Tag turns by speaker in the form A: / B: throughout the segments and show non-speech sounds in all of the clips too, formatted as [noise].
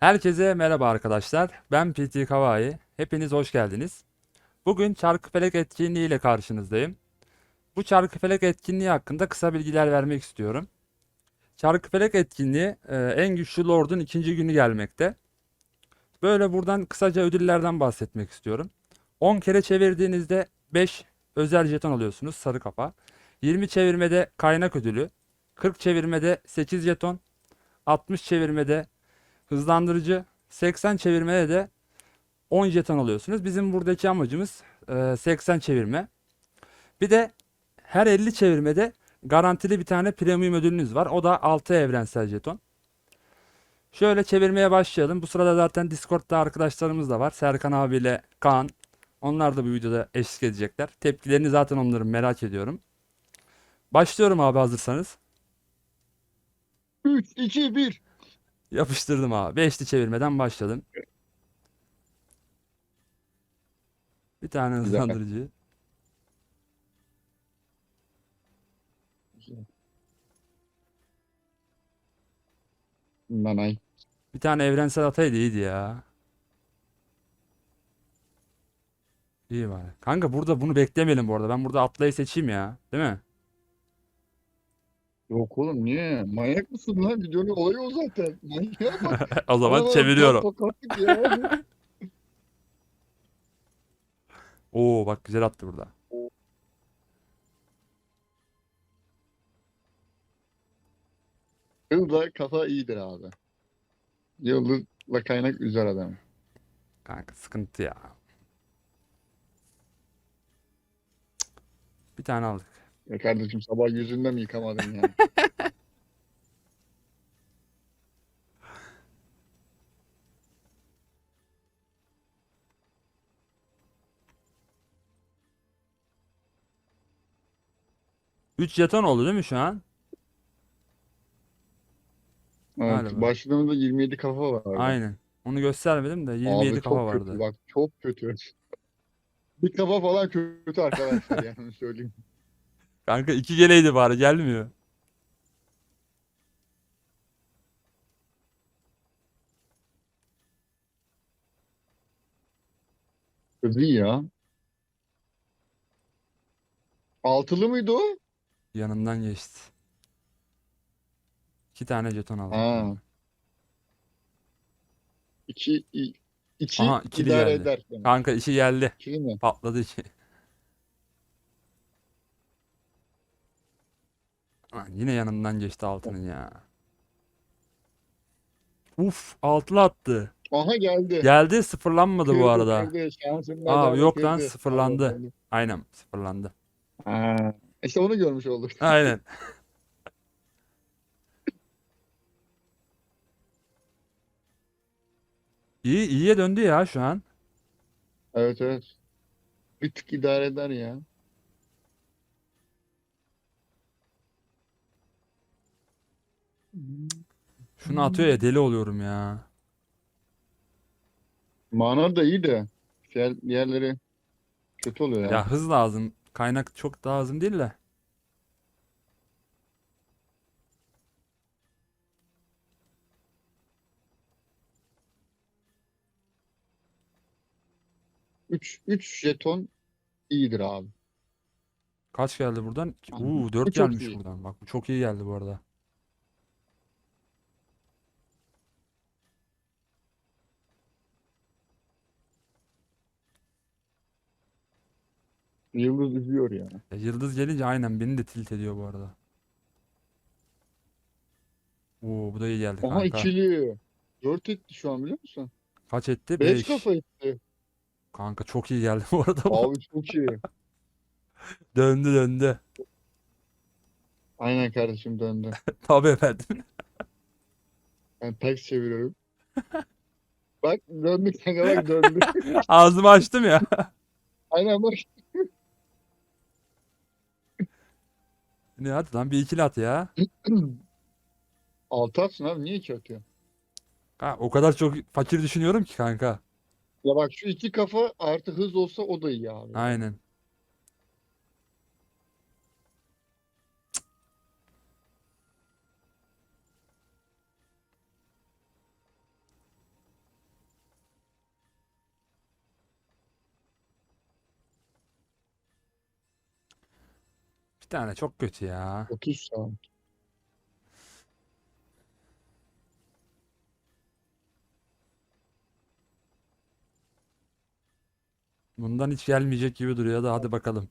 A: Herkese merhaba arkadaşlar. Ben PT Kawai. Hepiniz hoş geldiniz. Bugün Çarkıfelek etkinliği ile karşınızdayım. Bu Çarkıfelek etkinliği hakkında kısa bilgiler vermek istiyorum. Çarkıfelek etkinliği e, en güçlü Lord'un ikinci günü gelmekte. Böyle buradan kısaca ödüllerden bahsetmek istiyorum. 10 kere çevirdiğinizde 5 özel jeton alıyorsunuz sarı kafa. 20 çevirmede kaynak ödülü. 40 çevirmede 8 jeton. 60 çevirmede hızlandırıcı 80 çevirmede de 10 jeton alıyorsunuz. Bizim buradaki amacımız e, 80 çevirme. Bir de her 50 çevirmede garantili bir tane premium ödülünüz var. O da 6 evrensel jeton. Şöyle çevirmeye başlayalım. Bu sırada zaten Discord'da arkadaşlarımız da var. Serkan abiyle Kaan. Onlar da bu videoda eşlik edecekler. Tepkilerini zaten onların merak ediyorum. Başlıyorum abi hazırsanız.
B: 3, 2, 1.
A: Yapıştırdım abi. Beşli çevirmeden başladım. Bir tane
B: Güzel.
A: hızlandırıcı.
B: Nanay.
A: Bir tane evrensel ataydı iyiydi ya. İyi var. Kanka burada bunu beklemeyelim bu arada. Ben burada atlayı seçeyim ya. Değil mi?
B: Yok oğlum niye? Manyak mısın lan? Videonun olayı o zaten. Manyak bak. [laughs]
A: O zaman
B: Aa,
A: çeviriyorum.
B: ya. [laughs]
A: Oo bak güzel attı burada.
B: Hızla kafa iyidir abi. Yıldızla kaynak üzer adam.
A: Kanka sıkıntı ya. Bir tane aldık.
B: Ya kardeşim sabah yüzünden mi yıkamadın ya? [laughs]
A: Üç jeton oldu değil mi şu an?
B: Evet,
A: Galiba.
B: başladığımızda 27 kafa vardı.
A: Aynen. Onu göstermedim de
B: Abi
A: 27
B: çok
A: kafa
B: kötü
A: vardı.
B: bak çok kötü. [laughs] Bir kafa falan kötü arkadaşlar yani söyleyeyim.
A: Kanka iki geleydi bari gelmiyor.
B: Hızlı ya. Altılı mıydı o?
A: Yanından geçti. İki tane jeton aldık.
B: Ha. İki, i- iki
A: Aha, ikili
B: idare
A: geldi.
B: eder. demek.
A: Kanka işi geldi.
B: İkili mi?
A: Patladı işi. Lan yine yanından geçti altının ya. Uf altılı attı.
B: Aha geldi.
A: Geldi sıfırlanmadı bu arada.
B: Şansın
A: Aa, yok lan, sıfırlandı.
B: Oldu.
A: Aynen sıfırlandı.
B: Ha. İşte onu görmüş olduk.
A: Aynen. [laughs] İyi iyiye döndü ya şu an.
B: Evet evet. Bir tık idare eder ya.
A: Şunu atıyor ya deli oluyorum ya.
B: Mana da iyi de diğer, diğerleri kötü oluyor ya.
A: Ya hız lazım. Kaynak çok da lazım değil de.
B: Üç, üç jeton iyidir abi.
A: Kaç geldi buradan?
B: Aynen.
A: Uuu
B: Bu
A: 4
B: çok
A: gelmiş
B: iyi.
A: buradan. Bak bu çok iyi geldi bu arada.
B: Yıldız üzüyor ya.
A: Ya yıldız gelince aynen beni de tilt ediyor bu arada. Oo bu da iyi geldi
B: Aha
A: kanka.
B: ikili. Dört etti şu an biliyor musun?
A: Kaç etti?
B: Beş
A: 5.
B: kafa etti.
A: Kanka çok iyi geldi bu arada.
B: Abi çok iyi. [laughs]
A: Döndü döndü.
B: Aynen kardeşim döndü. [laughs]
A: Tabii efendim. [laughs]
B: Ben ters çeviriyorum. Bak döndü kanka bak döndü.
A: Ağzımı açtım ya.
B: Aynen bak.
A: Ne hadi lan bir ikili at ya. [clears throat]
B: Altı atsın abi niye iki atıyor?
A: Ha, o kadar çok fakir düşünüyorum ki kanka.
B: Ya bak şu iki kafa artı hız olsa o da iyi abi.
A: Aynen. Tane çok kötü ya.
B: 30 saat.
A: Bundan hiç gelmeyecek gibi duruyor da hadi bakalım.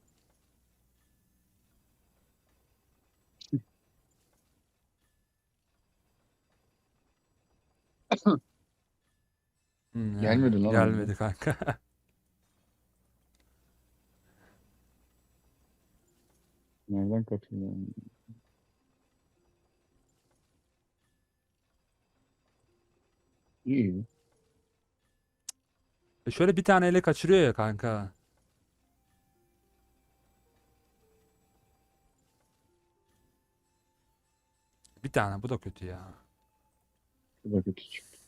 A: Hmm, [laughs]
B: Gelmedi lan
A: Gelmedi kanka. [laughs]
B: Nereden katılıyor? İyi.
A: E şöyle bir tane ele kaçırıyor ya kanka. Bir tane bu da kötü ya.
B: Bu da kötü çıktı.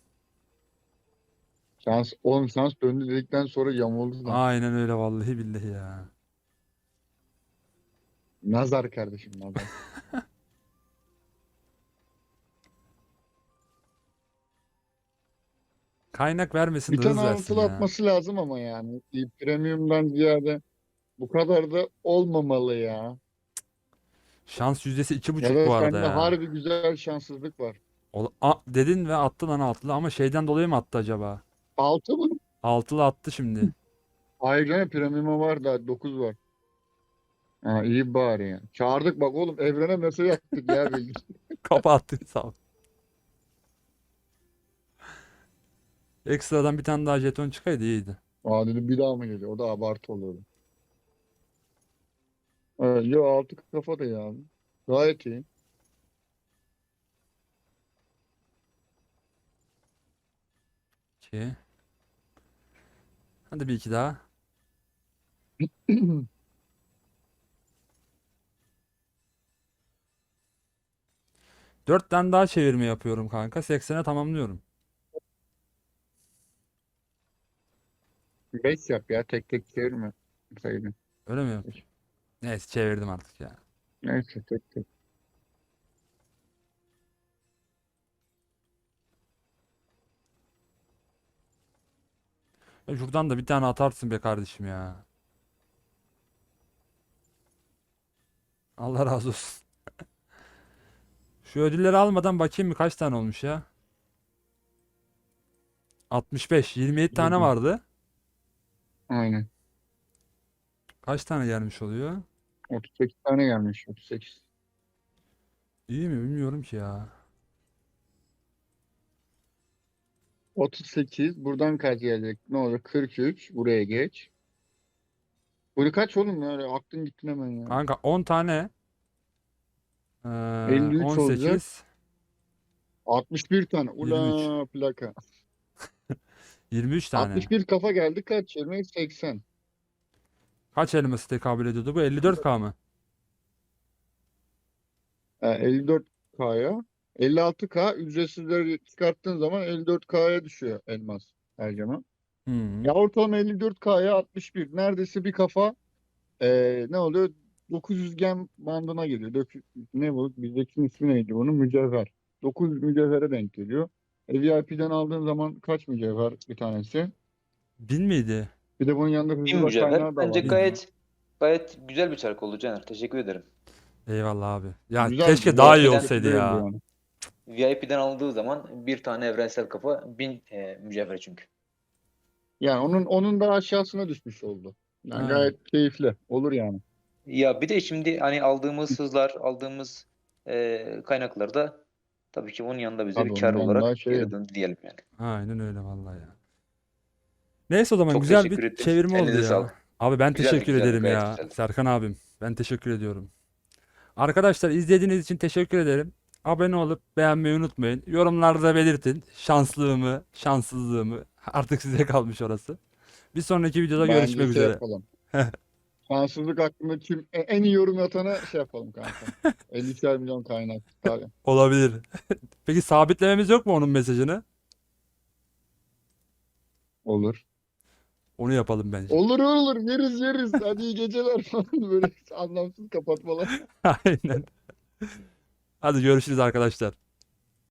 B: Şans, oğlum şans döndü dedikten sonra yamuldu da.
A: Aynen öyle vallahi billahi ya.
B: Nazar kardeşim nazar. [laughs]
A: Kaynak vermesin
B: Bir
A: de
B: tane altılı
A: ya.
B: atması lazım ama yani. Bir Premium'dan ziyade bu kadar da olmamalı ya.
A: Şans yüzdesi iki
B: Ya
A: buçuk
B: da
A: bu arada
B: sende
A: ya.
B: harbi güzel şanssızlık var.
A: Ol- A- dedin ve attı lan altılı ama şeyden dolayı mı attı acaba?
B: Altı mı?
A: Altılı attı şimdi. [laughs]
B: Hayır canım Premium'a var da 9 var. Ha iyi bari ya. Çağırdık bak oğlum evrene mesaj attık ya bildik. [laughs]
A: Kapattın sağ ol. Ekstradan bir tane daha jeton çıkaydı iyiydi.
B: Aa dedim bir daha mı geliyor? O da abartı oluyordu. Evet, yo altı kafa da ya. Gayet iyi.
A: İki. Hadi bir iki daha. [clears throat] Dört tane daha çevirme yapıyorum kanka. 80'e tamamlıyorum.
B: 5 yap ya tek tek çevirme. Sayını.
A: Öyle mi?
B: Peki.
A: Neyse çevirdim artık ya.
B: Neyse tek tek.
A: Ya Şuradan da bir tane atarsın be kardeşim ya. Allah razı olsun. Şu ödülleri almadan bakayım mı kaç tane olmuş ya? 65. 27 tane vardı.
B: Aynen.
A: Kaç tane gelmiş oluyor?
B: 38 tane gelmiş. 38.
A: İyi mi bilmiyorum ki ya.
B: 38. Buradan kaç gelecek? Ne olur? 43. Buraya geç. Bunu kaç oğlum ya? Aklın gittin hemen ya.
A: Kanka 10 tane. Ee,
B: 53 olacak.
A: 18.
B: 61 tane. Ula plaka. [laughs]
A: 23 tane.
B: 61 kafa geldi. Kaç çevirmek? 80.
A: Kaç elması tekabül ediyordu bu? 54K mı?
B: Ha, 54K'ya. 56K ücretsizleri çıkarttığın zaman 54K'ya düşüyor elmas her zaman.
A: Hmm.
B: Ya ortalama 54K'ya 61. Neredeyse bir kafa eee, ne oluyor? 900 gem bandına geliyor. Dök- ne bu? Bizdeki ismi neydi bunun? Mücevher. 900 mücevhere denk geliyor. E, VIP'den aldığın zaman kaç mücevher bir tanesi?
A: 1000 miydi?
B: Bir de bunun yanında
C: Bir
B: hızlı
C: mücevher.
B: kaynağı da
C: Bence
B: var.
C: gayet gayet güzel bir çark oldu Caner. Teşekkür ederim.
A: Eyvallah abi. Ya
B: Güzel,
A: keşke
B: güzel
A: daha iyi olsaydı ya.
B: yani.
C: VIP'den aldığı zaman bir tane evrensel kafa bin e, mücevher çünkü.
B: Yani onun onun da aşağısına düşmüş oldu. Yani
A: Aynen.
B: gayet keyifli. Olur yani.
C: Ya bir de şimdi hani aldığımız hızlar, aldığımız e, kaynaklarda tabii ki onun yanında bize
B: Tabii
C: bir kar
B: onun yanında
C: olarak
B: şey-
C: geri döndü diyelim yani.
A: Aynen öyle vallahi ya. Neyse o zaman
C: Çok
A: güzel
C: teşekkür
A: bir
C: ettim.
A: çevirme oldu
C: Elinize
A: ya.
C: sağlık.
A: Abi ben
C: Güzeldi,
A: teşekkür
C: güzeldi,
A: ederim
C: gayet
A: ya.
C: güzeldi.
A: Serkan abim. Ben teşekkür ediyorum. Arkadaşlar izlediğiniz için teşekkür ederim. Abone olup beğenmeyi unutmayın. Yorumlarda belirtin. Şanslığımı, şanssızlığımı. Artık size kalmış orası. Bir sonraki videoda
B: Bence
A: görüşmek
B: şey
A: üzere.
B: yapalım. [laughs] Şanssızlık hakkında kim e- en iyi yorum atana şey yapalım kanka. [laughs] 50 milyon kaynak. Tabii.
A: Olabilir. [laughs] Peki sabitlememiz yok mu onun mesajını?
B: Olur.
A: Onu yapalım bence.
B: Olur olur yeriz yeriz. Hadi iyi geceler [laughs] falan böyle anlamsız kapatmalar.
A: Aynen. Hadi görüşürüz arkadaşlar.